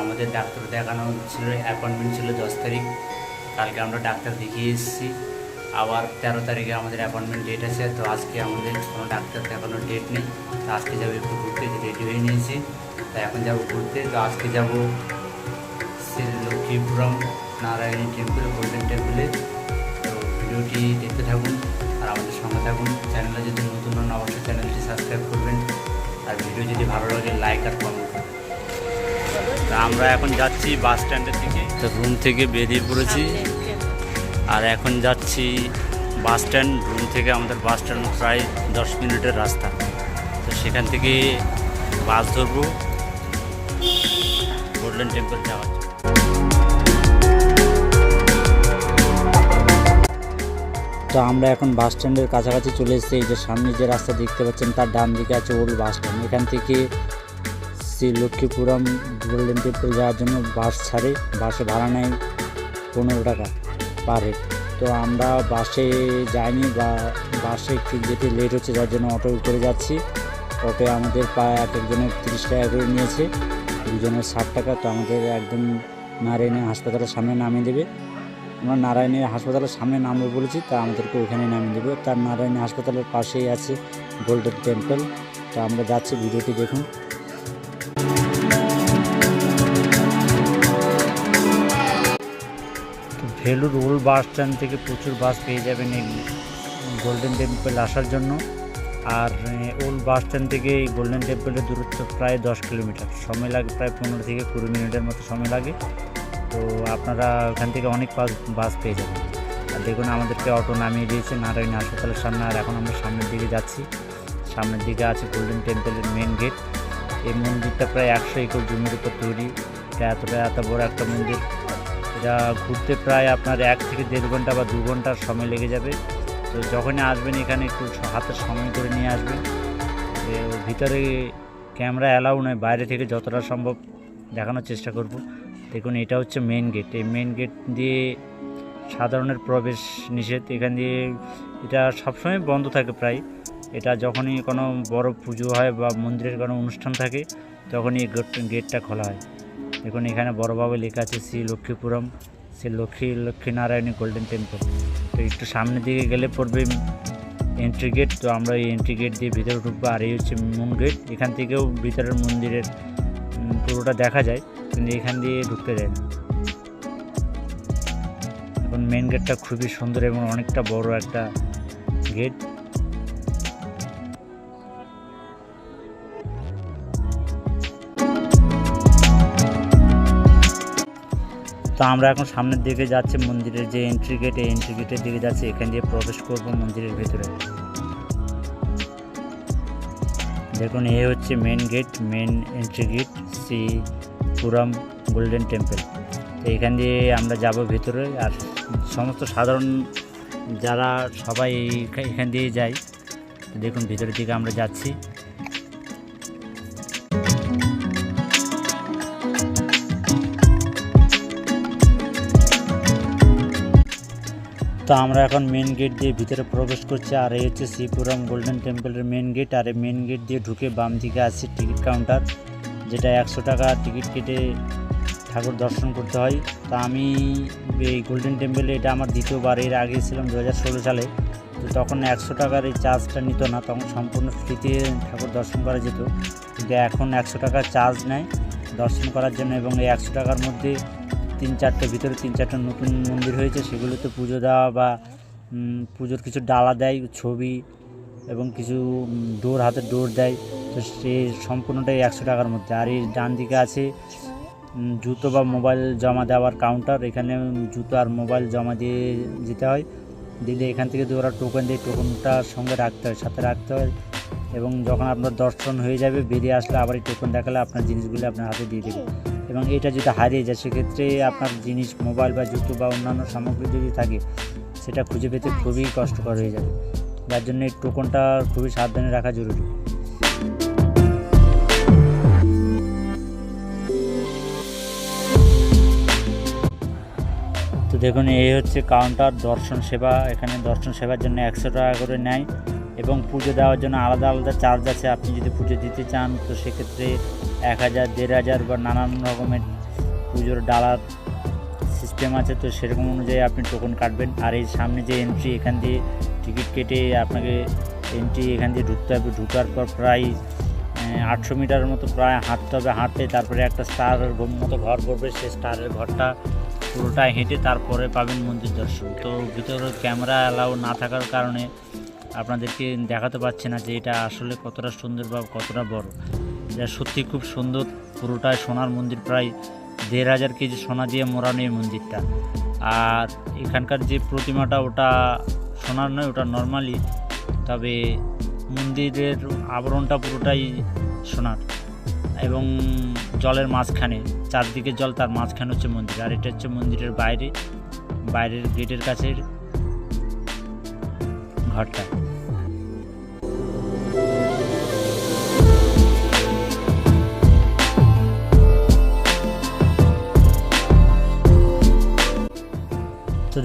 আমাদের ডাক্তার দেখানো ছিল অ্যাপয়েন্টমেন্ট ছিল দশ তারিখ। কালকে আমরা ডাক্তার দেখিয়ে এসেছি। আবার তেরো তারিখে আমাদের অ্যাপয়েন্টমেন্ট ডেট আছে, তো আজকে আমাদের কোনো ডাক্তার দেখানোর ডেট নেই। তো আজকে যাব একটু ঘুরতে রেডি হয়ে নিয়েছি। তা এখন যাব ঘুরতে। তো আজকে যাব শ্রী লক্ষ্মীপুরম নারায়ণী টেম্পল গোল্ডেন টেম্পলে তো ভিডিওটি দেখতে থাকুন আর আমাদের সঙ্গে থাকুন। চ্যানেলে যদি নতুন হন, অবশ্যই চ্যানেলটি সাবস্ক্রাইব করবেন। আর ভিডিও যদি ভালো লাগে লাইক আর কমেন্ট করবেন। তা আমরা এখন যাচ্ছি বাস স্ট্যান্ডের দিকে। তো রুম থেকে বেরিয়ে পড়েছি। আর এখন যাচ্ছি বাস স্ট্যান্ড। রুম থেকে আমাদের বাস স্ট্যান্ড প্রায় দশ মিনিটের রাস্তা। তো সেখান থেকে বাস ধরবো। গোল্ডেন টেম্পল যাওয়ার তো আমরা এখন বাস স্ট্যান্ডের কাছাকাছি চলে এসেছি। এই যে সামনে যে রাস্তা দেখতে পাচ্ছেন তার ডান দিকে আছে ওল্ড বাস স্ট্যান্ড। এখান থেকে শ্রী লক্ষ্মীপুরম গোল্ডেন টেম্পল যাওয়ার জন্য বাস ছাড়ে। বাসে ভাড়া নেয় পনেরো টাকা পার হেড তো আমরা বাসে যাইনি বা বাসে একটু যেতে লেট হচ্ছে, যার জন্য অটো করে যাচ্ছি। অটোয় আমাদের প্রায় এক একজনের তিরিশ টাকা করে নিয়েছে, দুজনের ষাট টাকা। তো আমাদের একদম নারায়ণী হাসপাতালের সামনে নামিয়ে দেবে। আমরা নারায়ণী হাসপাতালের সামনে নামবো বলেছি, তা আমাদেরকে ওখানে নামিয়ে দেবে। তার নারায়ণী হাসপাতালের পাশেই আছে গোল্ডেন টেম্পল তো আমরা যাচ্ছি, ভিডিওটি দেখুন। ভেলুর ওল্ড বাস স্ট্যান্ড থেকে প্রচুর বাস পেয়ে যাবেন এই গোল্ডেন টেম্পল আসার জন্য। আর ওল্ড বাস স্ট্যান্ড থেকে এই গোল্ডেন টেম্পলের দূরত্ব প্রায় দশ কিলোমিটার। সময় লাগে প্রায় পনেরো থেকে কুড়ি মিনিটের মতো সময় লাগে। তো আপনারা ওখান থেকে অনেক বাস বাস পেয়ে যাবেন। আর দেখুন, আমাদেরকে অটো নামিয়ে দিয়েছে নারায়ণ হাসপাতালের সামনে। আর এখন আমরা সামনের দিকে যাচ্ছি। সামনের দিকে আছে গোল্ডেন টেম্পলের মেন গেট এই মন্দিরটা প্রায় একশো একর জমির উপর তৈরি। এটা এতটা, এত বড় একটা মন্দির। এটা ঘুরতে প্রায় আপনার এক থেকে দেড় ঘণ্টা বা দু ঘণ্টার সময় লেগে যাবে। তো যখনই আসবেন এখানে একটু হাতে সময় করে নিয়ে আসবেন। ভিতরে ক্যামেরা অ্যালাউ নয়, বাইরে থেকে যতটা সম্ভব দেখানোর চেষ্টা করব। দেখুন, এটা হচ্ছে মেন গেট এই মেন গেট দিয়ে সাধারণের প্রবেশ নিষেধ। এখান দিয়ে এটা সবসময় বন্ধ থাকে প্রায়। এটা যখনই কোনো বড় পুজো হয় বা মন্দিরের কোনো অনুষ্ঠান থাকে, তখনই গেটটা খোলা হয়। দেখুন, এখানে বড়োভাবে লেখা আছে শ্রী লক্ষ্মীপুরম শ্রী লক্ষ্মী লক্ষ্মীনারায়ণী গোল্ডেন টেম্পল তো একটু সামনের দিকে গেলে পড়বে এন্ট্রি গেট তো আমরা এই এন্ট্রি গেট দিয়ে ভিতরে ঢুকবো, আর এই হচ্ছে মুন গেট এখান থেকেও ভিতরের মন্দিরের পুরোটা দেখা যায়, কিন্তু এখান দিয়ে ঢুকতে যায় না। এখন মেন গেটটা খুবই সুন্দর এবং অনেকটা বড় একটা গেট তো আমরা এখন সামনের দিকে যাচ্ছি, মন্দিরের যে এন্ট্রি গেট এই এন্ট্রি গেটের দিকে যাচ্ছি, এখান দিয়ে প্রবেশ করব মন্দিরের ভেতরে। দেখুন, এ হচ্ছে main gate main entry gate Sripuram golden temple. তো এখান দিয়ে আমরা যাব ভেতরে, আর সমস্ত সাধারণ যারা সবাই এখান দিয়ে যায়, দেখুন ভিতরের দিকে আমরা যাচ্ছি। তো আমরা এখন মেন গেট দিয়ে ভিতরে প্রবেশ করছি, আর এই হচ্ছে শ্রীপুরম গোল্ডেন টেম্পলের মেন গেট আর মেন গেট দিয়ে ঢুকে বাম দিকে আছে টিকিট কাউন্টার যেটা একশো টাকা টিকিট কেটে ঠাকুর দর্শন করতে হয়। তা আমি এই গোল্ডেন টেম্পলে এটা আমার দ্বিতীয়বার, এর আগে ছিলাম দু হাজার ষোলো সালে। তো তখন একশো টাকার এই চার্জটা নিত না, তখন সম্পূর্ণ ফ্রিতে ঠাকুর দর্শন করা যেত। কিন্তু এখন একশো টাকার চার্জ নেয় দর্শন করার জন্য, এবং এই একশো টাকার মধ্যে তিন চারটে, ভিতরে তিন চারটে নতুন মন্দির হয়েছে, সেগুলোতে পুজো দেওয়া বা পুজোর কিছু ডালা দেয়, ছবি এবং কিছু ডোর, হাতে ডোর দেয়। তো সে সম্পূর্ণটাই একশো টাকার মধ্যে। আর এই ডান দিকে আছে জুতো বা মোবাইল জমা দেওয়ার কাউন্টার এখানে জুতো আর মোবাইল জমা দিয়ে যেতে হয়। দিলে এখান থেকে ওরা টোকেন দিয়ে টোকনটা সঙ্গে রাখতে হয়, সাথে রাখতে হয় এবং যখন আপনার দর্শন হয়ে যাবে, বেরিয়ে আসলে আবার এই টোকন দেখালে আপনার জিনিসগুলো আপনার হাতে দিয়ে দেবে। এবং এটা যদি হারিয়ে যায় সেক্ষেত্রে আপনার জিনিস মোবাইল বা জুতো বা অন্যান্য সামগ্রী যদি থাকে সেটা খুঁজে পেতে খুবই কষ্টকর হয়ে যাবে। যার জন্য এই টোকনটা খুবই সাবধানে রাখা জরুরি। তো দেখুন এই হচ্ছে কাউন্টার দর্শন সেবা। এখানে দর্শন সেবার জন্য একশো টাকা করে নেয় এবং পুজো দেওয়ার জন্য আলাদা আলাদা চার্জ আছে। আপনি যদি পুজো দিতে চান তো সেক্ষেত্রে এক হাজার, দেড় হাজার বা নানান রকমের পুজোর ডালার সিস্টেম আছে, তো সেরকম অনুযায়ী আপনি টোকন কাটবেন। আর এই সামনে যে এন্ট্রি এখান দিয়ে টিকিট কেটে আপনাকে এন্ট্রি এখান দিয়ে ঢুকতে হবে। ঢুকার পর প্রায় আটশো মিটার মতো প্রায় হাঁটতে হবে। হাঁটতে তারপরে একটা স্টার মতো ঘর পড়বে। সেই স্টারের ঘরটা পুরোটা হেঁটে তারপরে পাবেন মন্দির দর্শন। তো ভিতরে ক্যামেরা অ্যালাউ না থাকার কারণে আপনাদেরকে দেখাতে পারছি না যে এটা আসলে কতটা সুন্দর বা কতটা বড়। এটা সত্যি খুব সুন্দর। পুরোটাই সোনার মন্দির, প্রায় দেড় হাজার কেজি সোনা দিয়ে মোড়ানো এই মন্দিরটা। আর এখানকার যে প্রতিমাটা, ওটা সোনার নয়, ওটা নর্মালি। তবে মন্দিরের আবরণটা পুরোটাই সোনার। এবং জলের মাঝখানে চারদিকে জল তার মাঝখানে হচ্ছে মন্দির। আর এটা হচ্ছে মন্দিরের বাইরে, বাইরের গেটের কাছের ঘরটা।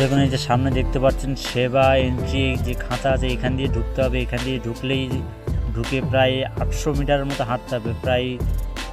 দেখুন এই যে সামনে দেখতে পাচ্ছেন সেবা এন্ট্রি যে খাঁচা আছে, এখান দিয়ে ঢুকতে হবে। এখান দিয়ে ঢুকলেই ঢুকে প্রায় আটশো মিটারের মতো হাঁটতে হবে। প্রায়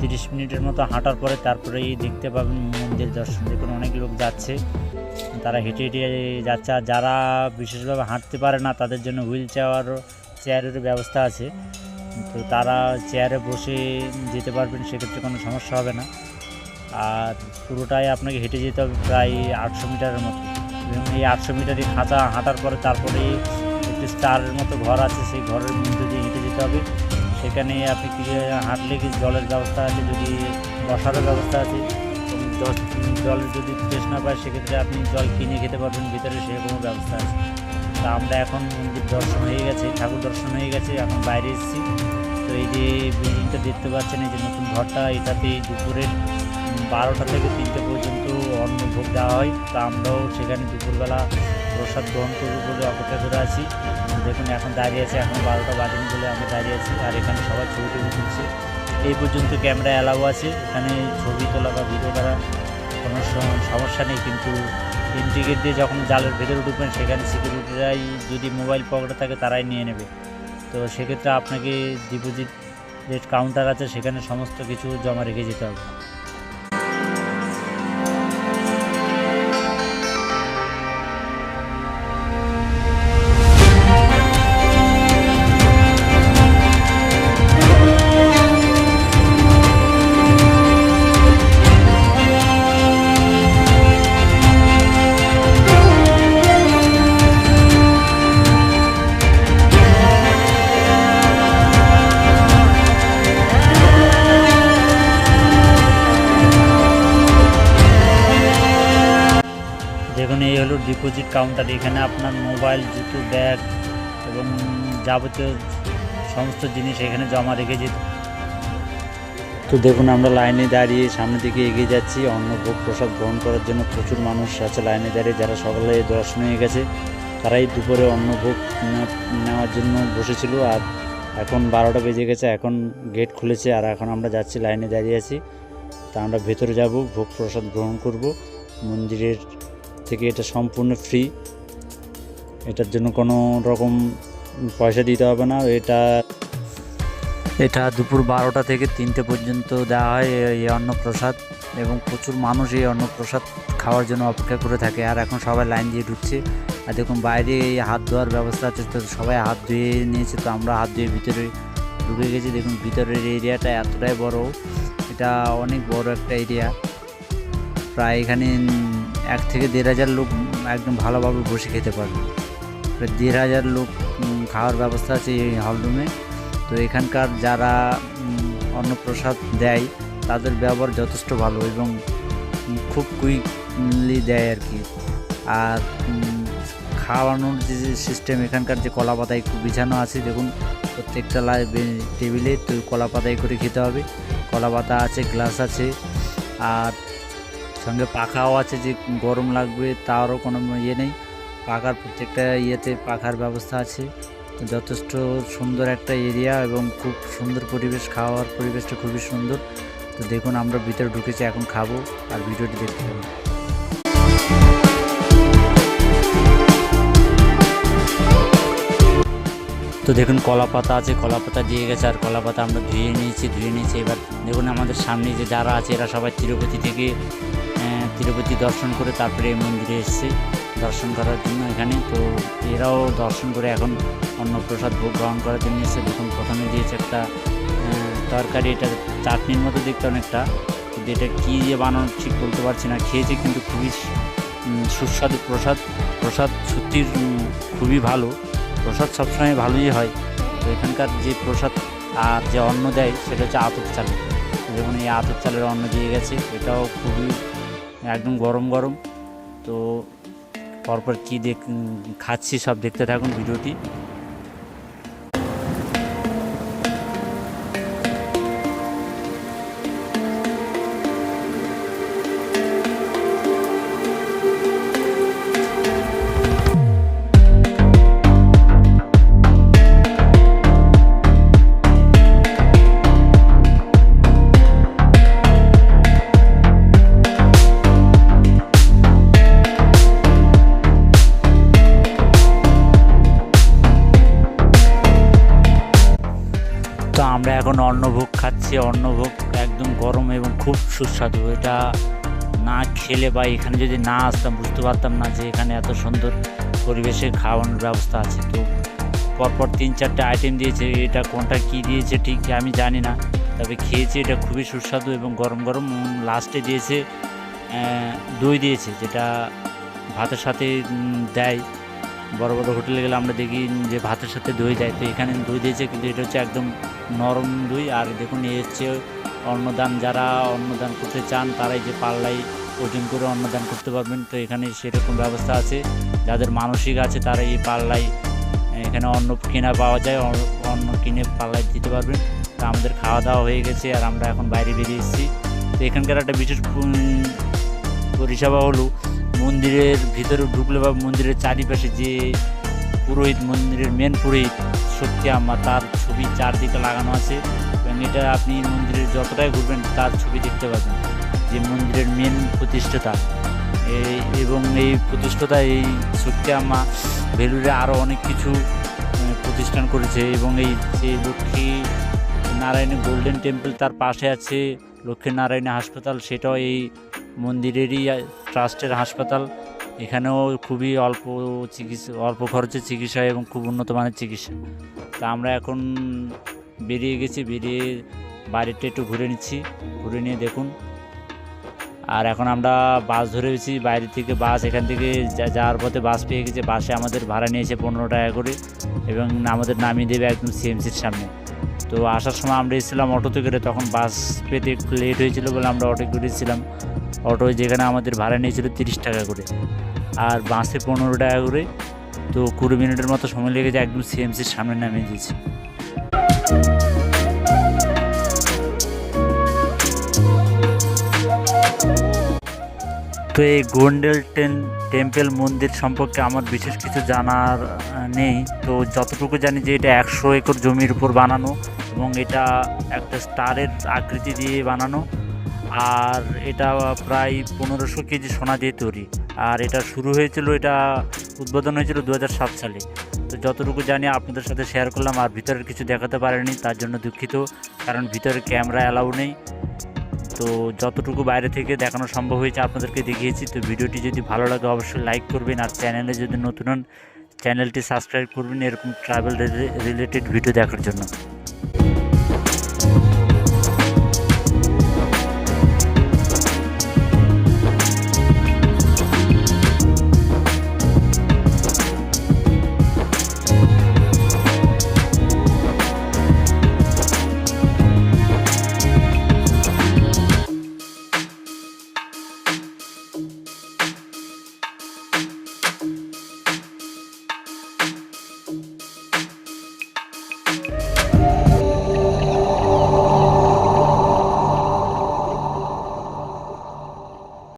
তিরিশ মিনিটের মতো হাঁটার পরে তারপরেই দেখতে পাবেন মন্দির দর্শন। দেখুন অনেক লোক যাচ্ছে। তারা হেঁটে হেঁটে যাচ্ছে। আর যারা বিশেষভাবে হাঁটতে পারে না, তাদের জন্য হুইল চেয়ার, চেয়ারের ব্যবস্থা আছে। তো তারা চেয়ারে বসে যেতে পারবেন, সেক্ষেত্রে কোনো সমস্যা হবে না। আর পুরোটাই আপনাকে হেঁটে যেতে হবে প্রায় আটশো মিটারের মতো। এই আটশো মিটারই খাঁচা হাঁটার পরে তারপরে একটি স্টারের মতো ঘর আছে, সেই ঘরের মধ্যে দিয়ে হেঁটে যেতে হবে। সেখানে আপনি কি হাঁটলে কি জলের ব্যবস্থা আছে, যদি বসারও ব্যবস্থা আছে? জলের যদি তৃষ্ণা পায়, সেক্ষেত্রে আপনি জল কিনে খেতে পারবেন, ভিতরে সেরকমও ব্যবস্থা আছে। তা আমরা এখন মন্দির দর্শন হয়ে গেছে, ঠাকুর দর্শন হয়ে গেছে, এখন বাইরে এসেছি। তো এই যে বিল্ডিংটা দেখতে পাচ্ছেন, এই যে নতুন ঘরটা, এটাতে দুপুরের বারোটা থেকে তিনটে পর্যন্ত অন্নভোগ দেওয়া হয়, তা আমরাও সেখানে দুপুরবেলা প্রসাদ গ্রহণ করব বলে অপেক্ষা করে আছি। দেখুন, এখন দাঁড়িয়ে আছে, এখন বারোটা বাজেন বলে আমরা দাঁড়িয়ে আছি, আর এখানে সবাই ছবি টবি তুলছে। এই পর্যন্ত ক্যামেরা অ্যালাউ আছে, এখানে ছবি তোলা বা ভিডিও করা কোনো সমস্যা নেই, কিন্তু ইন্টিগ্রেট দিয়ে যখন জালের ভেতরে ঢুকবেন, সেখানে সিকিউরিটিরাই যদি মোবাইল পকেটে থাকে, তারাই নিয়ে নেবে। তো সেক্ষেত্রে আপনাকে ডিপোজিট রেট কাউন্টার আছে, সেখানে সমস্ত কিছু জমা রেখে যেতে হবে। কাউন্টার এখানে আপনার মোবাইল জুতো ব্যাগ এবং যাবতীয় সমস্ত জিনিস এখানে জমা রেখে যেত তো দেখুন, আমরা লাইনে দাঁড়িয়ে সামনের দিকে এগিয়ে যাচ্ছি। অন্নভোগ প্রসাদ গ্রহণ করার জন্য প্রচুর মানুষ আছে লাইনে দাঁড়িয়ে। যারা সকালে দর্শন হয়ে গেছে, তারাই দুপুরে অন্নভোগ নেওয়া- নেওয়ার জন্য বসেছিল। আর এখন বারোটা বেজে গেছে, এখন গেট খুলেছে। আর এখন আমরা যাচ্ছি, লাইনে দাঁড়িয়ে আছি। তা আমরা ভেতরে যাব, ভোগ প্রসাদ গ্রহণ করব। মন্দিরের থেকে এটা সম্পূর্ণ ফ্রি এটার জন্য কোনো রকম পয়সা দিতে হবে না। এটা এটা দুপুর বারোটা থেকে তিনটে পর্যন্ত দেওয়া হয় এই- অন্নপ্রসাদ এবং প্রচুর মানুষ এই অন্নপ্রসাদ খাওয়ার জন্য অপেক্ষা করে থাকে। আর এখন সবাই লাইন দিয়ে ঢুকছে। আর দেখুন, বাইরে এই হাত ধোয়ার ব্যবস্থা আছে। তো সবাই হাত ধুয়ে নিয়েছে। তো আমরা হাত ধুয়ে ভিতরে ঢুকে গেছি। দেখুন, ভিতরের এরিয়াটা এতটাই বড়। এটা অনেক বড় একটা এরিয়া। প্রায় এখানে এক থেকে দেড় হাজার লোক একদম ভালোভাবে বসে খেতে পারবে। দেড় হাজার লোক খাওয়ার ব্যবস্থা আছে এই হলরুমে তো এখানকার যারা অন্নপ্রসাদ দেয়, তাদের ব্যবহার যথেষ্ট ভালো এবং খুব কুইকলি দেয় আর কি। আর খাওয়ানোর যে সিস্টেম এখানকার যে কলা পাতায় বিছানো আছে, দেখুন, প্রত্যেকটা লাই টেবিলে তো কলা পাতায় করে খেতে হবে। কলা পাতা আছে গ্লাস আছে। আর সঙ্গে পাখাও আছে যে গরম লাগবে তারও কোনো ইয়ে নেই। পাখার প্রত্যেকটা ইয়েতে পাখার ব্যবস্থা আছে। যথেষ্ট সুন্দর একটা এরিয়া এবং খুব সুন্দর পরিবেশ, খাওয়ার পরিবেশটা খুবই সুন্দর। তো দেখুন আমরা ভিতরে ঢুকেছি, এখন খাব আর ভিডিওটি দেখতে পাবো তো দেখুন কলা পাতা আছে, কলা পাতা দিয়ে গেছে আর কলা পাতা আমরা ধুয়ে নিয়েছি ধুয়ে নিয়েছি। এবার দেখুন আমাদের সামনে যে যারা আছে, এরা সবাই তিরুপতি থেকে তিরুপতি দর্শন করে তারপরে এই মন্দিরে এসছে। দর্শন করার জন্য এখানে। তো এরাও দর্শন করে এখন অন্ন প্রসাদ গ্রহণ করার জন্য এসছে। দেখুন প্রথমে দিয়েছে একটা তরকারি। এটা চাটনির মতো দেখতে অনেকটা। কিন্তু এটা কী দিয়ে বানানো ঠিক বলতে পারছি না। খেয়েছি কিন্তু খুবই সুস্বাদু প্রসাদ। প্রসাদ সত্যি উম, খুবই ভালো। প্রসাদ সবসময় ভালোই হয়। তো এখানকার যে প্রসাদ আর যে অন্ন দেয় সেটা হচ্ছে আতপ চাল। যেমন এই আতপ চালের অন্ন দিয়ে গেছে। এটাও খুবই একদম গরম গরম। তো পরপর কী দেখ খাচ্ছি সব দেখতে থাকুন ভিডিওটি। তো আমরা এখন অন্নভোগ খাচ্ছি। অন্নভোগ একদম গরম এবং খুব সুস্বাদু। এটা না খেলে বা এখানে যদি না আসতাম, বুঝতে পারতাম না যে এখানে এত সুন্দর পরিবেশে খাওয়ানোর ব্যবস্থা আছে। তো পরপর তিন চারটে আইটেম দিয়েছে। এটা কোনটা কি দিয়েছে ঠিক আমি জানি না। তবে খেয়েছি, এটা খুবই সুস্বাদু এবং গরম গরম। লাস্টে দিয়েছে দই দিয়েছে, যেটা ভাতের সাথে দেয়। বড় বড় হোটেলে গেলে আমরা দেখি যে ভাতের সাথে দই দেয়। তো এখানে দই দিয়েছে কিন্তু এটা হচ্ছে একদম নরম দই। আর দেখুন, এ হচ্ছে অন্নদান। যারা অন্নদান করতে চান, তারাই যে পাল্লাই ওজন করে অন্নদান করতে পারবেন। তো এখানে সেরকম ব্যবস্থা আছে। যাদের মানসিক আছে, তারা এই পাল্লাই এখানে অন্ন কিনা পাওয়া যায়। অন্ন কিনে পাল্লাই দিতে পারবেন। তো আমাদের খাওয়া দাওয়া হয়ে গেছে আর আমরা এখন বাইরে বেরিয়ে এসেছি। তো এখানকার একটা বিশেষ পরিষেবা হলো মন্দিরের ভিতরে ঢুকলে বা মন্দিরের চারিপাশে যে পুরোহিত মন্দিরের মেন পুরোহিত শক্তি আম্মা তার ছবি চারদিকে লাগানো আছে এবং এটা আপনি মন্দিরের যতটাই ঘুরবেন তার ছবি দেখতে পাবেন, যে মন্দিরের মেন প্রতিষ্ঠাতা। এই- এবং এই প্রতিষ্ঠাতা, এই শক্তি আম্মা ভেলুরে আরও অনেক কিছু প্রতিষ্ঠান করেছে এবং এই যে লক্ষ্মী নারায়ণী গোল্ডেন টেম্পল তার পাশে আছে, লক্ষ্মী নারায়ণী হাসপাতাল, সেটাও এই মন্দিরেরই ট্রাস্টের হাসপাতাল। এখানেও খুবই অল্প চিকিৎসা, অল্প খরচে চিকিৎসা এবং খুব উন্নত মানের চিকিৎসা। তা আমরা এখন বেরিয়ে গেছি, বেরিয়ে বাড়িটা একটু ঘুরে নিচ্ছি। ঘুরে নিয়ে দেখুন। আর এখন আমরা বাস ধরে গেছি, বাইরে থেকে বাস, এখান থেকে যাওয়ার পথে বাস পেয়ে গেছে। বাসে আমাদের ভাড়া নিয়েছে পনেরো টাকা করে এবং আমাদের নামিয়ে দেবে একদম সিএমসির সামনে। তো আসার সময় আমরা এসেছিলাম অটোতে করে তখন বাস পেতে একটু লেট হয়েছিল বলে আমরা অটো করেছিলাম অটো যেখানে আমাদের ভাড়া নিয়েছিল তিরিশ টাকা করে। আর বাসে পনেরো টাকা করে, তো কুড়ি মিনিটের মতো সময় লেগেছে একদম সিএমসির সামনে নামিয়ে দিয়েছি। তো এই গোন্ডেল টেন, টেম্পল মন্দির সম্পর্কে আমার বিশেষ কিছু জানার নেই। তো যতটুকু জানি যে এটা একশো একর জমির উপর বানানো এবং এটা একটা স্টারের আকৃতি দিয়ে বানানো। আর এটা প্রায় পনেরোশো কেজি সোনা দিয়ে তৈরি। আর এটা শুরু হয়েছিল, এটা উদ্বোধন হয়েছিল দু সালে। তো যতটুকু জানি আপনাদের সাথে শেয়ার করলাম, আর ভিতরের কিছু দেখাতে পারেনি, তার জন্য দুঃখিত, কারণ ভিতরে ক্যামেরা অ্যালাউ নেই। তো যতটুকু বাইরে থেকে দেখানো সম্ভব হয়েছে, আপনাদেরকে দেখিয়েছি। তো ভিডিওটি যদি ভালো লাগে, অবশ্যই লাইক করবেন, আর চ্যানেলে যদি নতুন হন চ্যানেলটি সাবস্ক্রাইব করবেন, এরকম ট্রাভেল রিলেটেড ভিডিও দেখার জন্য।